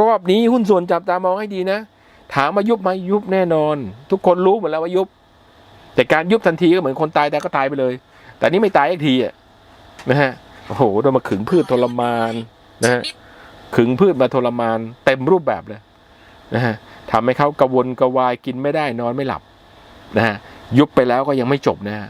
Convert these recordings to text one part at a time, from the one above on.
รอบนี้หุ้นส่วนจับตามองให้ดีนะ ถามมายุบไหมยุบแน่นอน ทุกคนรู้หมดแล้วว่ายุบ แต่การยุบทันทีก็เหมือนคนตายแต่ก็ตายไปเลย แต่นี่ไม่ตายอีกทีอะนะฮะโอ้โหโดนมาขึงพืชทรมานนะฮะขึงพืชมาทรมาน เต็มรูปแบบเลยนะฮะทำให้เขากระวนกระวายกินไม่ได้นอนไม่หลับนะฮะยุบไปแล้วก็ยังไม่จบนะฮะ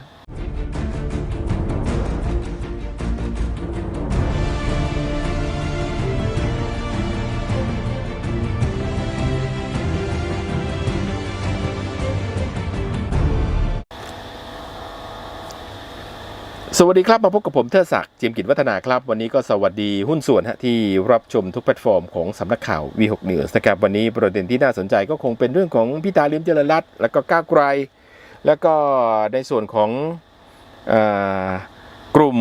สวัสดีครับ มาพบกับผมเทิดศักดิ์จิมกิจวัฒนาครับ วันนี้ก็สวัสดีหุ้นส่วนฮะที่รับชมทุกแพลตฟอร์มของสำนักข่าว V6 News นะครับวันนี้ประเด็นที่น่าสนใจก็คงเป็นเรื่องของพิธาลิมเจริญรัตน์แล้วก็ก้าวไกล แล้วก็ในส่วนของอกลุ่ม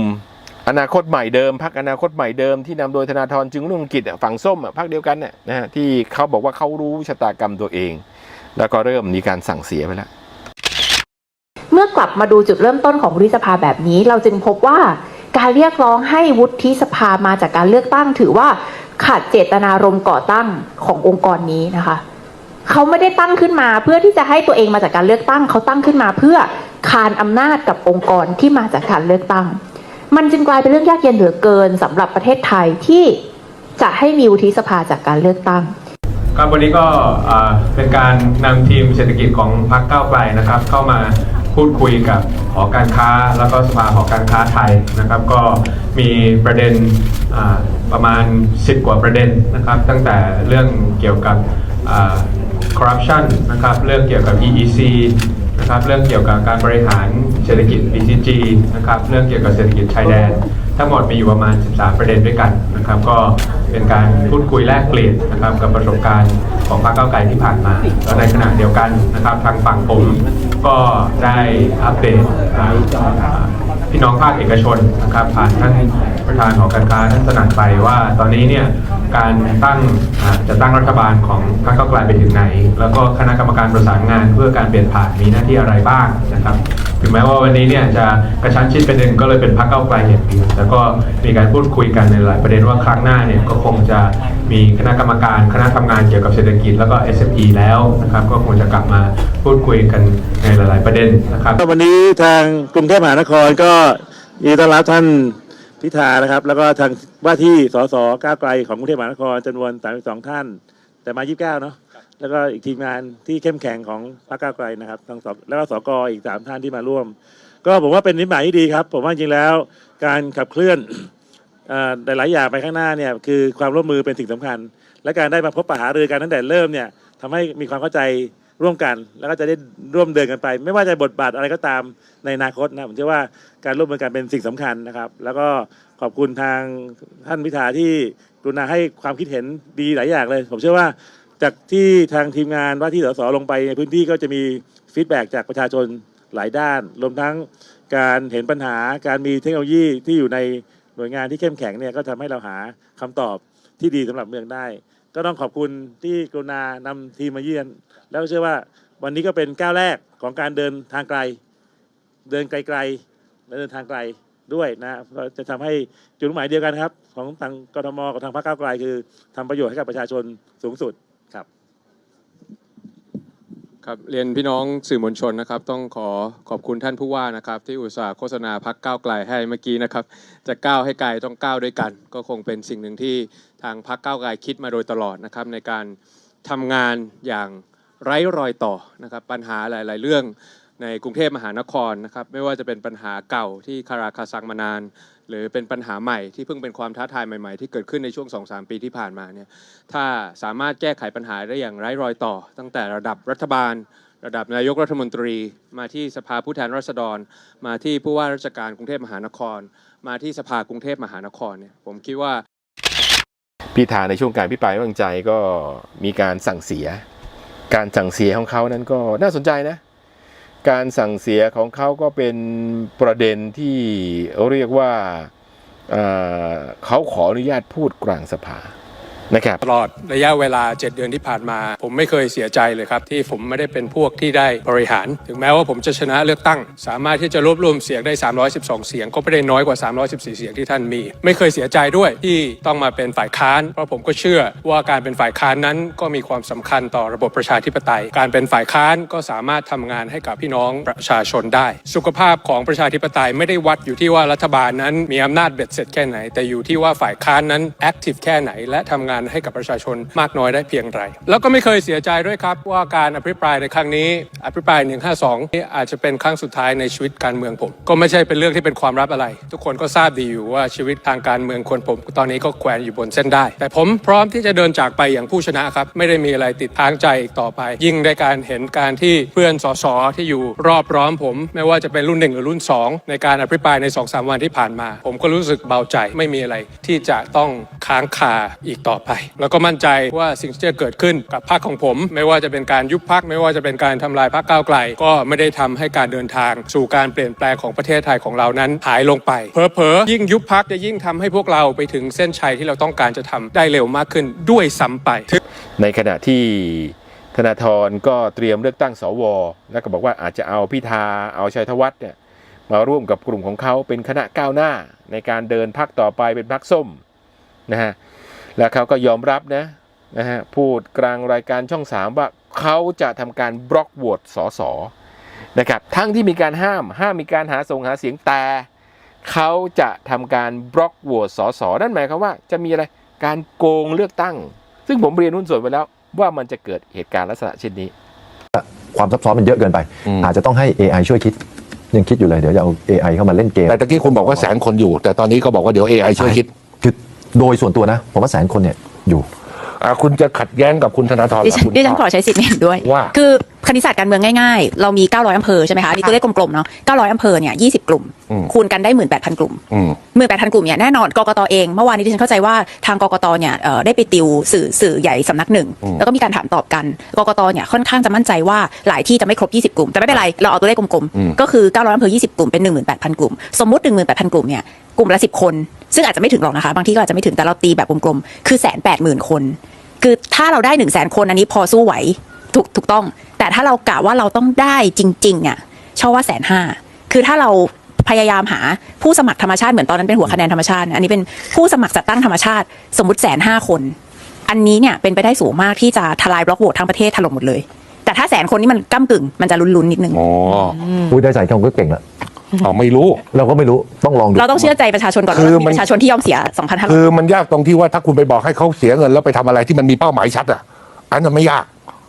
อนาคตใหม่เดิมพักอนาคตใหม่เดิมที่นำโดยธนาธรจึงรุ่งกิจฝั่งส้มพักเดียวกันน่ะนะฮะที่เขาบอกว่าเขารู้ชะตากรรมตัวเอง แล้วก็เริ่มมีการสั่งเสียไปแล้ว เมื่อกลับมาดูจุดเริ่มต้นของวุฒิสภาแบบนี้ เราจึงพบว่าการเรียกร้องให้วุฒิสภามาจากการเลือกตั้ง ถือว่าขาดเจตนารมณ์ก่อตั้งขององค์กรนี้นะคะเขาไม่ได้ตั้งขึ้นมาเพื่อที่จะให้ตัวเองมาจากการเลือกตั้ง เขาตั้งขึ้นมาเพื่อคานอำนาจกับองค์กรที่มาจากการเลือกตั้ง มันจึงกลายเป็นเรื่องยากเย็นเหลือเกินสำหรับประเทศไทยที่จะให้มีวุฒิสภาจากการเลือกตั้งครับวันนี้ก็เป็นการนำทีมเศรษฐกิจของพรรคก้าวไกลนะครับ เข้ามา พูดคุยกับหอการค้า แล้วก็สภาหอการค้าไทยนะครับ ก็มีประเด็นประมาณ 10 กว่าประเด็นนะครับ ตั้งแต่เรื่องเกี่ยวกับคอร์รัปชันนะครับเรื่องเกี่ยวกับ EEC นะครับเรื่องเกี่ยวกับการบริหารเศรษฐกิจ BCG นะครับเรื่องเกี่ยวกับเศรษฐกิจชายแดน ทั้งหมดมีอยู่ประมาณ 13 ประเด็นด้วยกันนะครับ ก็เป็นการพูดคุยแลกเปลี่ยนนะครับกับประสบการณ์ของพรรคก้าวไกลที่ผ่านมา แล้วในขณะเดียวกันนะครับทางฝั่งผมก็ได้อัปเดตอ่าอ่าพี่น้องภาคเอกชนนะครับผ่านท่านประธานของการค้าท่านสนั่นไปว่า ตอนนี้เนี่ยการตั้งจะตั้งรัฐบาลของพรรคก้าวไกลไปถึงไหน แล้วก็คณะกรรมการประสานงานเพื่อการเปลี่ยนผ่านมีหน้าที่อะไรบ้างนะครับ ถึงแม้ว่าวันนี้เนี่ยจะกระชั้นชิดเป็นหนึ่งก็เลยเป็นพรรคเก้าไกลอย่างเดียวแล้วก็มีการพูดคุยกันในหลายประเด็นว่าครั้งหน้าเนี่ยก็คงจะมีคณะกรรมการ คณะทำงานเกี่ยวกับเศรษฐกิจแล้วก็ SME แล้วนะครับก็คงจะกลับมาพูดคุยกันในหลาย ๆ ประเด็นนะครับวันนี้ทางกรุงเทพมหานครก็ยินดีต้อนรับท่านพิธานะครับ แล้วก็ทางว่าที่สสก้าวไกลของกรุงเทพมหานครจำนวน 32 ท่าน แต่มา 29 เนาะ แล้วก็อีกทีมงานที่เข้มแข็งของพรรคก้าวไกลนะครับทั้งสแล้วก็สกอีกสามท่านที่มาร่วม ก็ผมว่าเป็นนิสัยที่ดีครับ ผมว่าจริงแล้ว การขับเคลื่อนหลายๆอย่างไปข้างหน้าเนี่ยคือความร่วมมือเป็นสิ่งสำคัญ และการได้มาพบปะหารือกันตั้งแต่เริ่มเนี่ยทำให้มีความเข้าใจร่วมกันแล้วก็จะได้ร่วมเดินกันไป ไม่ว่าจะบทบาทอะไรก็ตามในอนาคตนะผมเชื่อว่าการร่วมมือกันเป็นสิ่งสำคัญนะครับ แล้วก็ขอบคุณทางท่านพิธาที่กรุณาให้ความคิดเห็นดีหลายอย่างเลย ผมเชื่อว่า จากที่ทางทีมงานว่าที่สสลงไปในพื้นที่ก็จะมีฟีดแบ็จากประชาชนหลายด้าน รวมทั้งการเห็นปัญหาการมีเทคโนโลยีที่อยู่ในหน่วยงานที่เข้มแข็งเนี่ยก็ทำให้เราหาคำตอบที่ดีสำหรับเมืองได้ ก็ต้องขอบคุณที่กรุณานำทีมมาเยือน แล้วเชื่อว่าวันนี้ก็เป็นก้าวแรกของการเดินทางไกล เดินไกลๆและเดินทางไกลด้วยนะจะทำให้จุดหมายเดียวกันครับ ของทางกทมกับทางพรรคก้าวไกลคือทำประโยชน์ให้กับประชาชนสูงสุด ครับเรียนพี่น้องสื่อมวลชนนะครับ ต้องขอขอบคุณท่านผู้ว่านะครับ ที่อุตส่าห์โฆษณาพักก้าวไกลให้เมื่อกี้นะครับ จะก้าวให้ไกลต้องก้าวด้วยกัน ก็คงเป็นสิ่งหนึ่งที่ทางพักก้าวไกลคิดมาโดยตลอดนะครับ ในการทำงานอย่างไร้รอยต่อนะครับ ปัญหาหลาย ๆ เรื่องในกรุงเทพมหานครนะครับ ไม่ว่าจะเป็นปัญหาเก่าที่คาราคาซังมานาน หรือเป็นปัญหาใหม่ที่เพิ่งเป็นความท้าทายใหม่ๆ ที่เกิดขึ้นในช่วง 2-3 ปีที่ผ่านมาเนี่ยถ้าสามารถแก้ไขปัญหาได้อย่างไร้รอยต่อ ตั้งแต่ระดับรัฐบาล ระดับนายกรัฐมนตรี มาที่สภาผู้แทนราษฎร มาที่ผู้ว่าราชการกรุงเทพมหานคร มาที่สภากรุงเทพมหานครเนี่ยผมคิดว่าพิธาในช่วงการพิปรายไม่วางใจก็มีการสั่งเสีย การสั่งเสียของเขานั้นก็น่าสนใจนะ การสั่งเสียของเขาก็เป็นประเด็นที่เรียกว่าเขาขออนุญาตพูดกลางสภา นะครับตลอดระยะเวลา 7 เดือนที่ผ่านมา ผมไม่เคยเสียใจเลยครับ ที่ผมไม่ได้เป็นพวกที่ได้บริหาร ถึงแม้ว่าผมจะชนะเลือกตั้ง สามารถที่จะรวบรวมเสียงได้ 312 เสียง ก็ไม่ได้น้อยกว่า 314 เสียงที่ท่านมี ไม่เคยเสียใจด้วยที่ต้องมาเป็นฝ่ายค้าน เพราะผมก็เชื่อว่าการเป็นฝ่ายค้านนั้นก็มีความสำคัญต่อระบบประชาธิปไตย การเป็นฝ่ายค้านก็สามารถทำงานให้กับพี่น้องประชาชนได้ สุขภาพของประชาธิปไตยไม่ได้วัดอยู่ที่ว่ารัฐบาลนั้นมีอำนาจเบ็ดเสร็จแค่ไหน แต่อยู่ที่ว่าฝ่ายค้านนั้นแอคทีฟแค่ไหนและทำงานให้กับประชาชนมากน้อยได้เพียงไร แล้วก็ไม่เคยเสียใจด้วยครับว่าการอภิปรายในครั้งนี้ อภิปราย 152 นี่อาจจะเป็นครั้งสุดท้ายในชีวิตการเมืองผม ก็ไม่ใช่เป็นเรื่องที่เป็นความลับอะไร ทุกคนก็ทราบดีอยู่ว่าชีวิตทางการเมืองคนผม ตอนนี้ก็แขวนอยู่บนเส้นได้ แต่ผมพร้อมที่จะเดินจากไปอย่างผู้ชนะครับไม่ได้มีอะไรติดทางใจอีกต่อไป ยิ่งได้การเห็นการที่เพื่อนสสที่อยู่รอบร้อมผม ไม่ว่าจะเป็นรุ่นหนึ่งหรือรุ่นสองในการอภิปรายใน2อสวันที่ผ่านมา ผมก็รู้สึกเบาใจไม่มีอะไรที่จะต้องค้างคาอีกต่อไปแล้วก็มั่นใจว่าสิ่งที่จะเกิดขึ้นกับพรรคของผม ไม่ว่าจะเป็นการยุบพรรคไม่ว่าจะเป็นการทำลายพรรคก้าวไกล ก็ไม่ได้ทำให้การเดินทาง สู่การเปลี่ยนแปลงของประเทศไทยของเรานั้นหายลงไปเผลอๆยิ่งยุบพรรคจะยิ่งทำให้พวกเราไปถึงเส้นชัยที่เราต้องการจะทำได้เร็วมากขึ้นด้วยซ้ำไป ในขณะที่ธนาธรก็เตรียมเลือกตั้งสว แล้วก็บอกว่าอาจจะเอาพิธาเอาชัยธวัฒน์เนี่ยมาร่วมกับกลุ่มของเขาเป็นคณะก้าวหน้าในการเดินพักต่อไปเป็นพักส้มนะฮะ แล้วเขาก็ยอมรับนะนะฮะพูดกลางรายการช่องสามว่าเขาจะทำการบล็อกโหวตสสนะครับทั้งที่มีการห้ามห้ามมีการหาส่งหาเสียงแต่เขาจะทำการบล็อกโหวตสสนั่นหมายความว่าจะมีอะไรการโกงเลือกตั้ง ซึ่งผมเรียนหุ้นส่วนไปแล้วว่ามันจะเกิดเหตุการณ์ลักษณะเช่นนี้ ความซับซ้อนมันเยอะเกินไปอืมอาจจะต้องให้ AI ช่วยคิดยังคิดอยู่เลยเดี๋ยวจะเอา AI เข้ามาเล่นเกมแต่ตะกี้คุณบอกว่าแสนคนอยู่ แต่ตอนนี้ก็บอกว่าเดี๋ยว AI ช่วยคิดคือ โดยส่วนตัวนะ ผมว่าแสนคนเนี่ยอยู่ อะคุณจะขัดแย้งกับคุณธนาธรดิกับฉันคุณดิฉันขอใช้สิทธิ์ไม่เห็นด้วย ว่า คือ คณิตศาสตร์การเมืองง่ายๆ เรามี 900อำเภอใช่ไหมคะอันนี่ตัวเลขกลมๆเนาะ900อำเภอเนี่ย20 กลุ่ม อืมคูณกันได้ 18,000 กลุ่ม อืม 18,000 กลุ่มเนี่ยแน่นอนกกตเอง เมื่อวานนี้ดิฉันเข้าใจว่าทางกกตเนี่ยเอ่อได้ไปติวสื่อสื่อใหญ่สำนักหนึ่งอืมแล้วก็มีการถามตอบกันกกตเนี่ยค่อนข้างจะมั่นใจว่าหลายที่จะไม่ครบ 20 กลุ่ม แต่ไม่เป็นไรเราเอาตัวเลขกลมอืม ๆ ก็คือ 900อำเภอ20 กลุ่มเป็น 18,000 กลุ่ม สมมุติ 18,000 กลุ่มเนี่ยกลุ่มละ 10 คน ซึ่งอาจจะไม่ถึงหรอกนะคะบางที่ก็อาจจะไม่ถึงแต่เราตีแบบกลมๆคือแสนแปดหมื่นคน คือถ้าเราได้หนึ่งแสนคนอันนี้พอสู้ไหวถูกถูกต้อง แต่ถ้าเรากะว่าเราต้องได้จริงๆอะชอบว่าแสนห้าคือถ้าเราพยายามหาผู้สมัครธรรมชาติเหมือนตอนนั้นเป็นหัวคะแนนธรรมชาตินะอันนี้เป็นผู้สมัครจัดตั้งธรรมชาติ สมมติแสนห้าคน อันนี้เนี่ยเป็นไปได้สูงมากที่จะทลายบล็อกโหวตทั้งประเทศถล่มหมดเลย แต่ถ้าแสนคนนี่มันก้ากึ่งมันจะลุ้นๆนิดนึงอ๋อพูดได้ใส่คำก็เก่งแล้วอ๋อไม่รู้เราก็ไม่รู้ต้องลองดูเราต้องเชื่อใจประชาชนก่อนคือว่ามีมันประชาชนที่ยอมเสีย2,500คือมันยากตรงที่ว่าถ้าคุณไปบอกให้เขาเสียเงินแล้วไปทำอะไรที่มันมีเป้าหมายชัดอะ อันนั้นไม่ยาก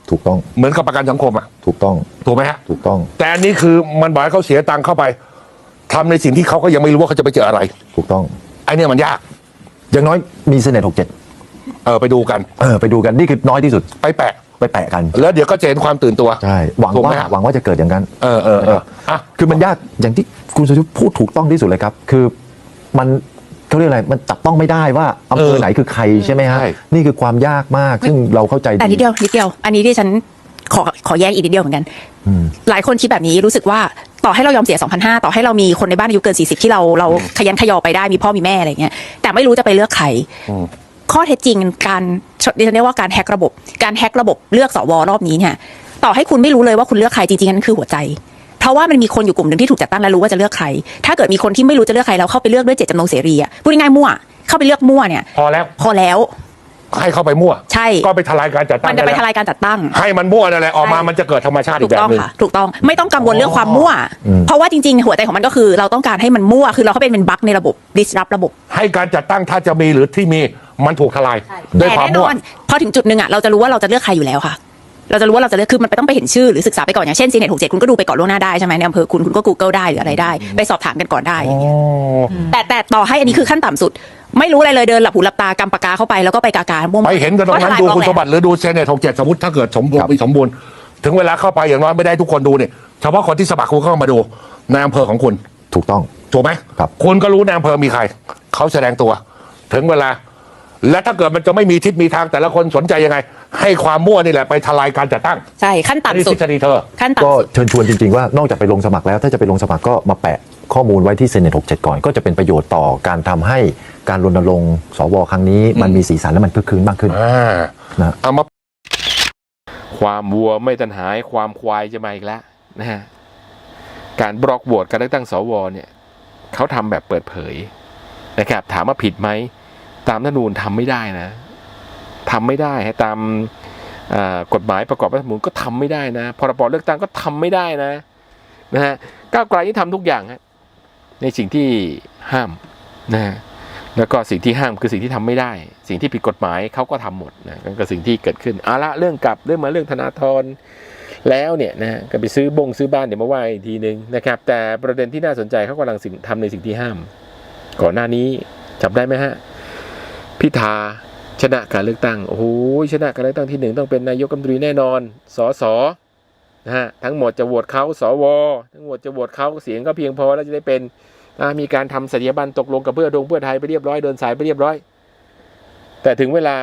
ถูกต้องเหมือนกับประกันสังคมอะถูกต้องถูกไหมฮะถูกต้อง แต่อันนี้คือมันบอกให้เขาเสียตังค์เข้าไปทำในสิ่งที่เขาก็ยังไม่รู้ว่าเขาจะไปเจออะไรถูกต้อง ไอ้เนี่ยมันยากอย่างน้อยมีเสน่ห์หกเจ็ดเออไปดูกัน เออไปดูกันนี่คือน้อยที่สุดไปแปะ ไปแปะกันแล้วเดี๋ยวก็จะเห็นความตื่นตัว ใช่หวังถูกไหว่ามฮะ หวังว่าจะเกิดอย่างนั้น เออเออเอออะ คือมันยากอย่างที่คุณสุชุพูดถูกต้องที่สุดเลยครับ คือมัน เขาเรียกอะไรมันจับต้องไม่ได้ว่าอำเภอเออไหนคือใครใช่ไหมฮะใช่ นี่คือความยากมากซึ่งเราเข้าใจแต่นิดเดียวนิดเดียว อันนี้ที่ฉันขอขอแย้งอีกนิดเดียวเหมือนกัน อืม หลายคนคิดแบบนี้รู้สึกว่าต่อให้เรายอมเสีย2,500ต่อให้เรามีคนในบ้านอายุเกิน 40 ที่เราเราขยันขยอไปได้มีพ่อมีแม่อะไรเงี้ยแต่ไม่รู้จะไปเลือกใครอืม ข้อเท็จจริงการดิฉันเรียกว่าการแฮกระบบ การแฮกระบบเลือกสวรอบนี้เนี่ยต่อให้คุณไม่รู้เลยว่าคุณเลือกใครจริงๆนั่นคือหัวใจ เพราะว่ามันมีคนอยู่กลุ่มหนึ่งที่ถูกจัดตั้งและรู้ว่าจะเลือกใคร ถ้าเกิดมีคนที่ไม่รู้จะเลือกใครแล้วเข้าไปเลือกด้วยเจตจำนงเสรีอะพูดง่ายๆมั่ว เข้าไปเลือกมั่วเนี่ย พอแล้ว พอแล้ว ให้เข้าไปมั่ว ใช่ ก็ไปทลายการจัดตั้งมันจะไปด้ทแล้วลายการจัดตั้ง ให้มันมั่วนั่นแหละออกมาใช่มันจะเกิดธรรมชาติอีถูกกแบบต้องหนึ่งค่ะ ถูกต้อง ไม่ต้องกังวลเรื่องความมั่ว อืม เพราะว่าจริงๆ หัวใจของมันก็คือ เราต้องการให้มันมั่ว คือเราเข้าไปเป็นบั๊กในระบบ disrupt ระบบ ให้การจัดตั้งถ้าจะมีหรือที่มีมันถูกทลายด้วยแต่ความแน่นมั่ว อน พอถึงจุดหนึ่งอะเราจะรู้ว่าเราจะเลือกใครอยู่แล้วค่ะ เราจะรู้ว่าเราจะเลือกคือมันไปต้องไปเห็นชื่อหรือศึกษาไปก่อนอย่างเช่นซีเน็ตหกเจ็ดคุณก็ดูไปก่อนล่วงหน้าได้ใช่ไหมในอำเภอคุณคุณก็ Google ได้หรืออะไรได้ ไปสอบถามกันก่อนได้อย่างเงี้ยแต่แต่ต่อให้อันนี้คือขั้นต่ำสุด ไม่รู้อะไรเลยเดินหลับหูหลับตากำปากกาเข้าไปแล้วก็ไปกากามั่วๆไปเห็นกันตรงนั้นทลายดูบล็อกคุณสมบัแล้วติหรือดูเซเนตหกเจ็ดสมมติถ้าเกิดสมบูรณ์มีสมบูรณ์ถึงเวลาเข้าไปอย่างน้อยไม่ได้ทุกคนดูเนี่ยเฉพาะคนที่สมัครคุณเข้ามาดูในอำเภอของคุณถูกต้อง ถูกไหมครับ คุณก็รู้ในอำเภอมีใคร เขาแสดงตัว ถึงเวลา และถ้าเกิดมันจะไม่มีทิศมีทางแต่ละคนสนใจยังไง ให้ความมั่วนี่แหละไปทลายการจัดตั้งใช่ขั้นอันนี้ต่ำสุทดฤษฎีเธอ ขั้นก็ต่ำสุด เชิญชวนจริงๆว่านอกจากไปลงสมัครแล้วถ้าจะไปลงสมัครก็มาแปะข้อมูลไว้ที่เซนเนตหกเจ็ดก่อนก็จะเป็นประโยชน์ต่อการทำให้การรณรงค์สวครั้งนี้มันมีสีสันและมันคึกคืนมากขึ้น อ่านะ เอามา ความวัวไม่ตันหายความควายจะมาอีกแล้วนะฮะการบล็อกโหวตการเลือกตั้งสวเนี่ยเขาทำแบบเปิดเผยนะครับถามว่าผิดไหม ตามรัฐนูญทำไม่ได้นะทำไม่ได้ฮะตามกฎหมายประกอบรัฐธรรมนูญก็ทำไม่ได้นะพรบเลือกตั้งก็ทำไม่ได้นะนะฮะก้าวไกลนี่ทำทุกอย่างฮะในสิ่งที่ห้ามนะฮะแล้วก็สิ่งที่ห้ามคือสิ่งที่ทำไม่ได้ สิ่งที่ผิดกฎหมายเขาก็ทำหมดนะนั่นก็สิ่งที่เกิดขึ้นเอาละเรื่องกลับเรื่องมาเรื่องธนาธรแล้วเนี่ยนะฮะก็ไปซื้อบงซื้อบ้านเดี๋ยวมาว่าอีกทีนึงนะครับ แต่ประเด็นที่น่าสนใจเขากำลังสิ่งทำในสิ่งที่ห้าม ก่อนหน้านี้จับได้ไหมฮะ พิธาชนะการเลือกตั้งโอ้โหชนะการเลือกตั้งที่หนึ่งต้องเป็นนายกรัฐมนตรีแน่นอนสสนะฮะทั้งหมดจะโหวตเขาสวทั้งหมดจะโหวตเขาเสียงก็เพียงพอแล้วจะได้เป็นมีการทำสัญญาบันตกลงกับเพื่อดงเพื่อไทยไปเรียบร้อยเดินสายไปเรียบร้อย แต่ถึงเวลา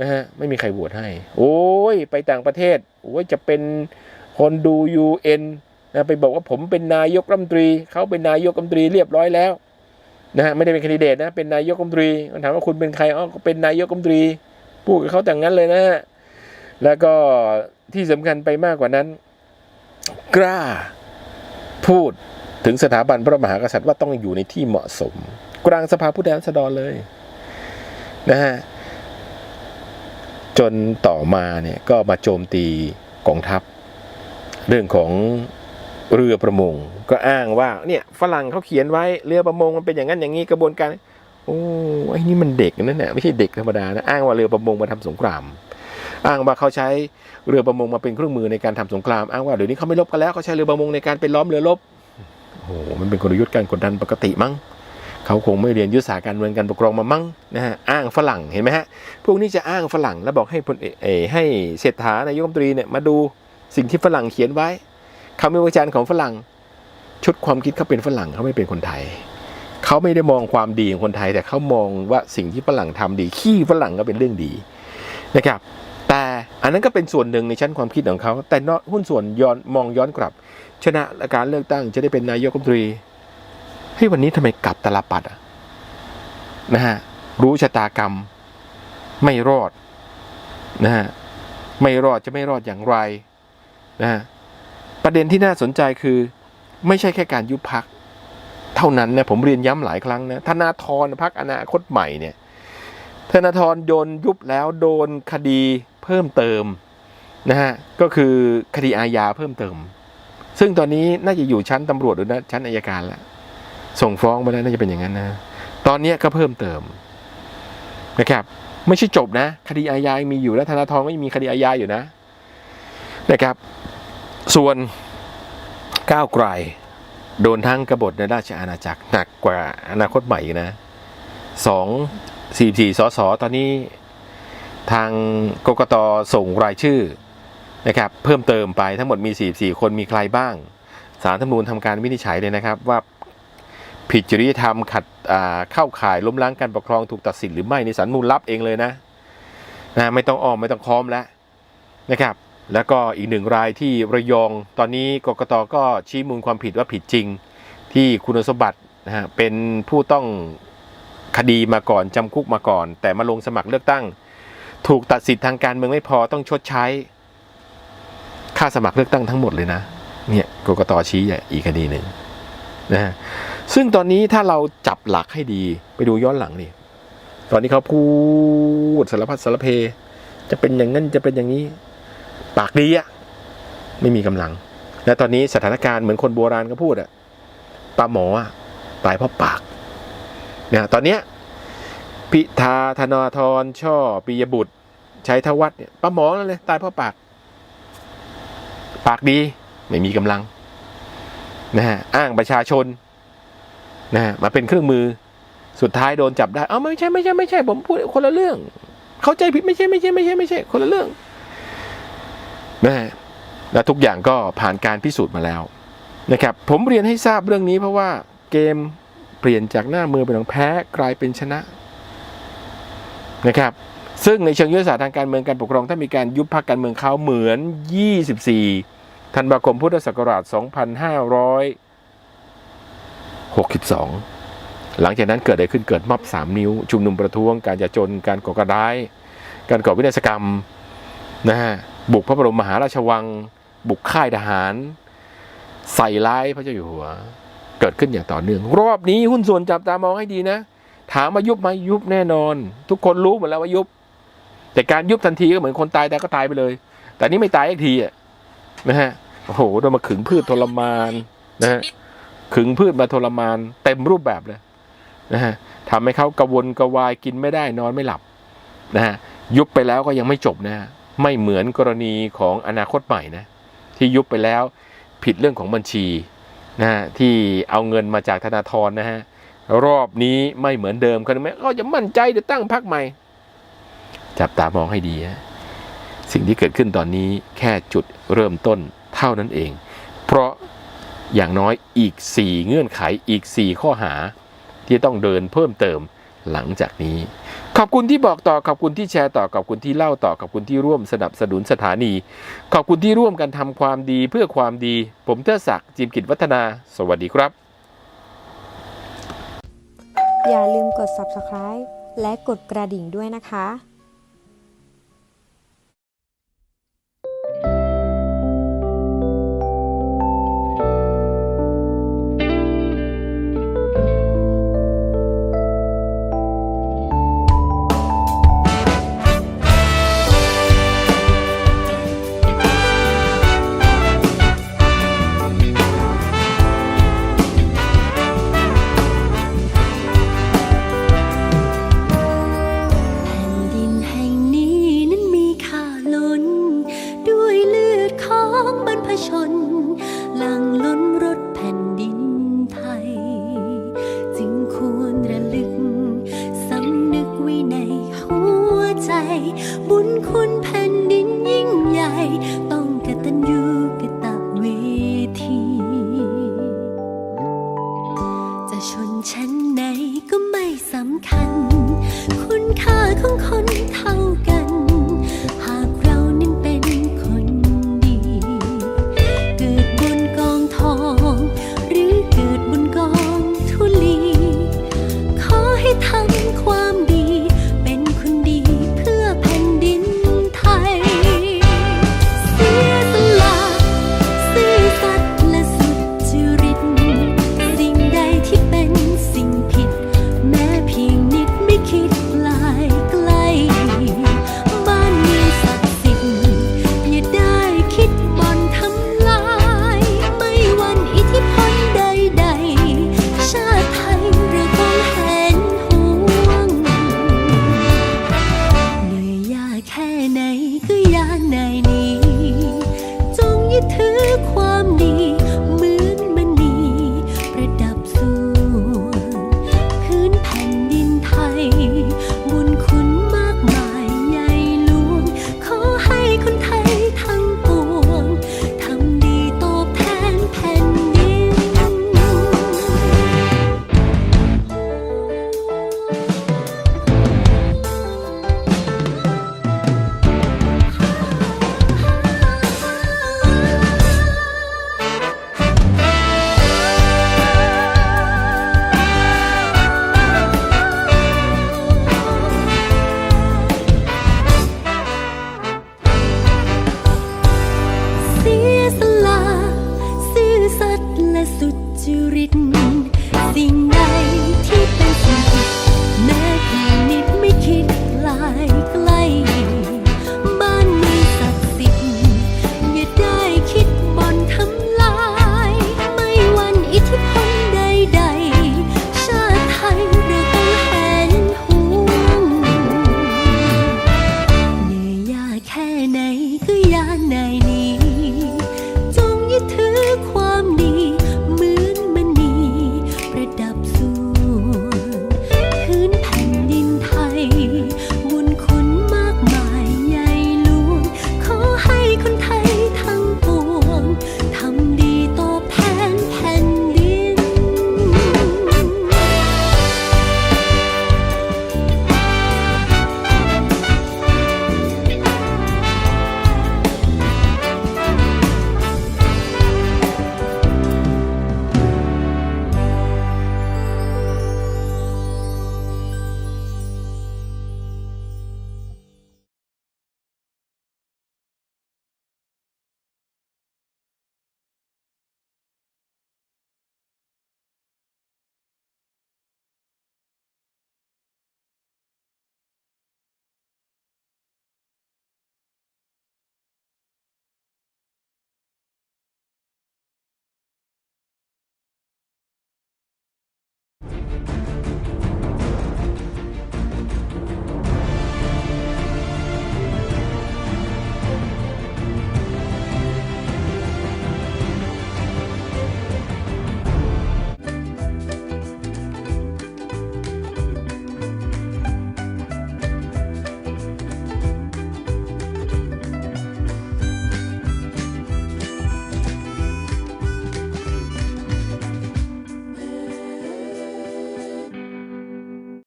นะฮะไม่มีใครโหวตให้ โอ้ยไปต่างประเทศโอ้ยจะเป็นคนดู UN นะไปบอกว่าผมเป็นนายกรัฐมนตรีเขาเป็นนายกรัฐมนตรีเรียบร้อยแล้ว นะฮะไม่ได้เป็นคนดิเดตนะเป็นนายกรัฐมนตรีมันถามว่าคุณเป็นใครอ๋อเป็นนายกรัฐมนตรีพูดกับเขาแต่างนั้นเลยนะฮะแล้วก็ที่สำคัญไปมากกว่านั้น กล้าพูดถึงสถาบันพระมหากษัตริย์ว่าต้องอยู่ในที่เหมาะสม กลางสภาผู้แทนราษฎรเลยนะฮะจนต่อมาเนี่ยก็มาโจมตีกองทัพ เรื่องของ เรือประมง ก็อ้างว่าเนี่ยฝรั่งเขาเขียนไว้เรือประมงมันเป็นอย่างนั้นอย่างนี้กระบวนการ โอ้ไอ้นี่มันเด็กนั่นแหละไม่ใช่เด็กธรรมดานะอ้างว่าเรือประมงมาทำสงคราม อ้างว่าเขาใช้เรือประมงมาเป็นเครื่องมือในการทำสงคราม อ้างว่าเดี๋ยวนี้เขาไม่ลบกันแล้วเขาใช้เรือประมงในการไปล้อมเรือรบโอ้โหมันเป็นกลยุทธ์การกดดันปกติมั้งเขาคงไม่เรียนยุทธศาสตร์การเมืองการปกครองมามั้งนะฮะอ้างฝรั่งเห็นไหมฮะพวกนี้จะอ้างฝรั่งแล้วบอกให้พลเอกเอ่อให้เศรษฐานายกรัฐมนตรีเนี่ยมาดูสิ่งที่ฝรั่งเขียนไว้ คำวิจารณ์ของฝรั่ง ชุดความคิดเขาเป็นฝรั่งเขาไม่เป็นคนไทยเขาไม่ได้มองความดีของคนไทย แต่เขามองว่าสิ่งที่ฝรั่งทำดี ขี้ฝรั่งก็เป็นเรื่องดีนะครับ แต่อันนั้นก็เป็นส่วนหนึ่งในชั้นความคิดของเขาแต่นอหุ้นส่วนย้อนมองย้อนกลับ ชนะการเลือกตั้งจะได้เป็นนายกรัฐมนตรีเฮ้ยวันนี้ทำไมกลับตลปัดอะนะฮะรู้ชะตากรรมไม่รอดนะฮะไม่รอดจะไม่รอดอย่างไรนะฮะ ประเด็นที่น่าสนใจคือ ไม่ใช่แค่การยุบพักเท่านั้นนะผมเรียนย้ำหลายครั้งนะธนาธรพักอนาคตใหม่เนี่ยธนาธรโดนยุบแล้วโดนคดีเพิ่มเติมนะฮะก็คือคดีอาญาเพิ่มเติม ซึ่งตอนนี้น่าจะอยู่ชั้นตำรวจหรือนะชั้นอายการแล้วส่งฟ้องมาแล้วน่าจะเป็นอย่างนั้นนะตอนนี้ก็เพิ่มเติมนะครับไม่ใช่จบนะ คดีอาญายังมีอยู่แล้วธนาธรก็ยังมีคดีอาญาอยู่นะนะครับ ส่วนก้าวไกลโดนทั้งกบฏในราชอาณาจักรหนักกว่าอนาคตใหม่นะสองสี่สี่สสตอนนี้ทางกกตส่งรายชื่อนะครับเพิ่มเติมไปทั้งหมดมี 44 คนมีใครบ้าง สารธรรมนูญทำการวินิจฉัยเลยนะครับ ว่าผิดจริยธรรมขัดเข้าข่ายล้มล้างการปกครองถูกตัดสินหรือไม่ในสารมนูญรับเองเลยนะนะไม่ต้องอ้อมไม่ต้องค้อมแล้วนะครับ แล้วก็อีกหนึ่งรายที่ระยอง ตอนนี้กกตก็ชี้มูลความผิดว่าผิดจริง ที่คุณสมบัตินะฮะเป็นผู้ต้องคดีมาก่อนจำคุกมาก่อน แต่มาลงสมัครเลือกตั้ง ถูกตัดสิทธิ์ทางการเมืองไม่พอต้องชดใช้ ค่าสมัครเลือกตั้งทั้งหมดเลยนะเนี่ยกกตชี้อะอีกคดีหนึ่งนะฮะซึ่งตอนนี้ถ้าเราจับหลักให้ดีไปดูย้อนหลังนี่ตอนนี้เขาพูดสารพัดสารเพ จะเป็นอย่างนั้นจะเป็นอย่างนี้ ปากดีอะไม่มีกำลัง และตอนนี้สถานการณ์เหมือนคนโบราณก็พูดอะปลาหมออะตายเพราะปากเนี่ยตอนเนี้ยพิธาธนาธรช่อปิยบุตรชัยธวัฒน์เนี่ยปลาหมอนั่นเลยตายเพราะปาก ปากดีไม่มีกำลังนะฮะอ้างประชาชนนะฮะมาเป็นเครื่องมือสุดท้ายโดนจับได้ เอาไม่ใช่ไม่ใช่ไม่ใช่ผมพูดคนละเรื่อง เข้าใจผิดไม่ใช่ไม่ใช่ไม่ใช่ไม่ใช่คนละเรื่อง นะฮะและทุกอย่างก็ผ่านการพิสูจน์มาแล้วนะครับผมเรียนให้ทราบเรื่องนี้เพราะว่าเกมเปลี่ยนจากหน้ามือเป็นของแพ้กลายเป็นชนะนะครับซึ่งในเชิงยุทธศาสตร์ทางการเมืองการปกครอง ถ้ามีการยุบพรรคการเมืองเขาเหมือน 24 ธันวาคมพุทธศักราช 2562 หลังจากนั้นเกิดอะไรขึ้นเกิดม็อบสามนิ้ว ชุมนุมประท้วงการจะจนการก่อการร้าย การก่อวินาศกรรมนะฮะ บุกพระบรมมหาราชวัง บุกค่ายทหาร ใส่ร้ายพระเจ้าอยู่หัว เกิดขึ้นอย่างต่อเนื่อง รอบนี้หุ้นส่วนจับตามองให้ดีนะ ถามมายุบไหมยุบแน่นอน ทุกคนรู้หมดแล้วว่ายุบ แต่การยุบทันทีก็เหมือนคนตายแต่ก็ตายไปเลย แต่นี่ไม่ตายอีกทีอะนะฮะโอ้โหโดนมาขึงพืชทรมานนะฮะขึงพืชมาทรมาน เต็มรูปแบบเลยนะฮะทำให้เขากระวนกระวายกินไม่ได้นอนไม่หลับนะฮะยุบไปแล้วก็ยังไม่จบนะฮะ ไม่เหมือนกรณีของอนาคตใหม่นะที่ยุบไปแล้วผิดเรื่องของบัญชีนะฮะที่เอาเงินมาจากธนาธรนะฮะรอบนี้ไม่เหมือนเดิมกันไหมก็จะมั่นใจจะตั้งพักใหม่ จับตามองให้ดีฮะสิ่งที่เกิดขึ้นตอนนี้แค่จุดเริ่มต้นเท่านั้นเอง เพราะอย่างน้อยอีก 4 เงื่อนไขอีก 4 ข้อหาที่ต้องเดินเพิ่มเติมหลังจากนี้ ขอบคุณที่บอกต่อขอบคุณที่แชร์ต่อขอบคุณที่เล่าต่อขอบคุณที่ร่วมสนับสนุนสถานี ขอบคุณที่ร่วมกันทำความดีเพื่อความดี ผมเทอศักดิ์จิมกิจวัฒนา สวัสดีครับ อย่าลืมกด subscribe และกดกระดิ่งด้วยนะคะ